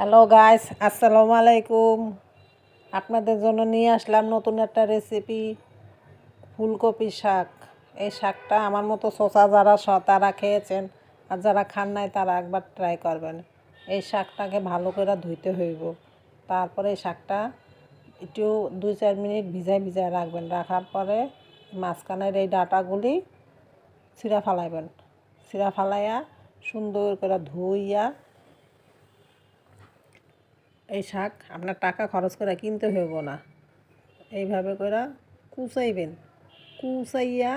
Hello guys আসসালামু আলাইকুম আপনাদের জন্য নিয়ে আসলাম নতুন একটা রেসিপি ফুলকপি শাক। এই শাকটা আমার মতো শসা যারা তারা খেয়েছেন, আর যারা খান নাই, তারা একবার ট্রাই করবেন। এই শাকটাকে ভালো করে ধুইতে হইব। তারপরে এই শাকটা একটু দুই চার মিনিট ভিজায় ভিজায় রাখবেন। রাখার পরে মাঝখানের এই ডাটাগুলি ছিঁড়া ফালাইবেন। ছিঁড়া ফালাইয়া সুন্দর করে ধুইয়া এই শাক আপনার টাকা খরচ করে কিনতে হইব না। এইভাবে করে কুচাইবেন। কুচাইয়া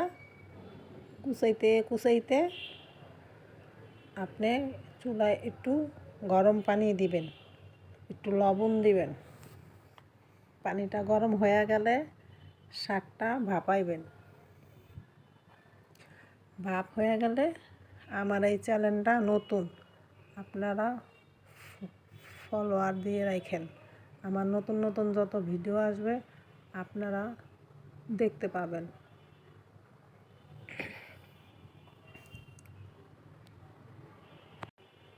কুচাইতে কুচাইতে আপনি চুলায় একটু গরম পানি দিবেন, একটু লবণ দিবেন। পানিটা গরম হয়ে গেলে শাকটা ভাপাইবেন। ভাপ হয়ে গেলে আমার এই চ্যানেলটা নতুন, আপনারা ফলোয়ার দিয়ে রাখেন। আমার নতুন নতুন যত ভিডিও আসবে, আপনারা দেখতে পাবেন।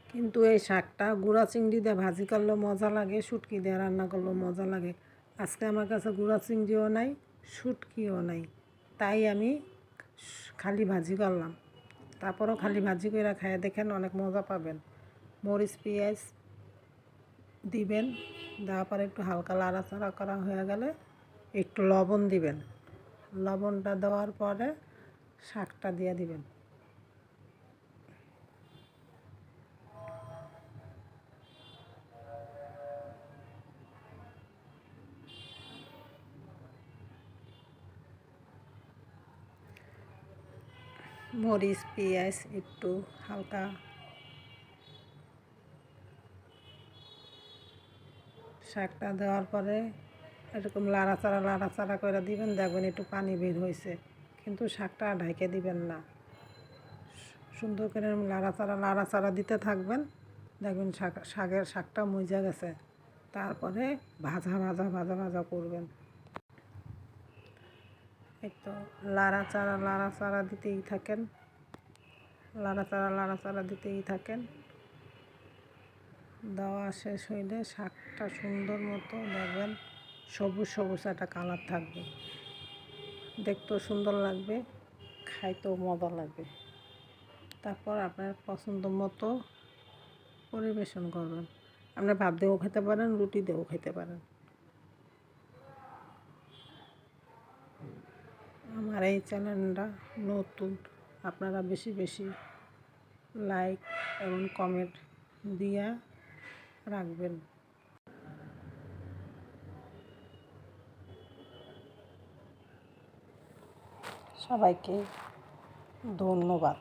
কিন্তু এই শাকটা গুঁড়া চিংড়ি দিয়ে ভাজি করলেও মজা লাগে, শুটকি দিয়ে রান্না করলেও মজা লাগে। আজকে আমার কাছে গুঁড়া চিংড়িও নাই, শুটকিও নাই। তাই আমি খালি ভাজি করলাম। তারপরও খালি ভাজি করে খাইয়ে দেখেন অনেক মজা পাবেন। মরিচ, পেঁয়াজ দিবেন, দেওয়ার পরে একটু হালকা লাড়াচাড়া করা হয়ে গেলে একটু লবণ দিবেন। লবণটা দেওয়ার পরে শাকটা দিয়ে দিবেন। মরিচ, পেঁয়াজ একটু হালকা শাকটা দেওয়ার পরে এরকম লাড়াচাড়া লাড়াচাড়া করে দিবেন, দেখবেন একটু পানি বের হয়েছে। কিন্তু শাকটা ঢাইকে দিবেন না। সুন্দর করে লাড়াচাড়া লাড়াচাড়া দিতে থাকবেন। দেখবেন শাক, শাকের শাকটা মজা গেছে। তারপরে ভাজা ভাজা ভাজা ভাজা করবেন। এই তো লাড়াচাড়া লাড়াচাড়া দিতেই থাকেন। লাড়াচাড়া লাড়াচাড়া দিতেই থাকেন। দেওয়া শেষ হইলে শাকটা সুন্দর মতো দেখবেন সবুজ সবুজ একটা কালার থাকবে। দেখতেও সুন্দর লাগবে, খাইতেও মজা লাগবে। তারপর আপনার পছন্দ মতো পরিবেশন করবেন। আপনার ভাত দিয়েও খেতে পারেন, রুটি দিয়েও খেতে পারেন। আমার এই চ্যানেলটা নতুন, আপনারা বেশি বেশি লাইক এবং কমেন্ট দিয়া রাখবেন। সবাইকে ধন্যবাদ।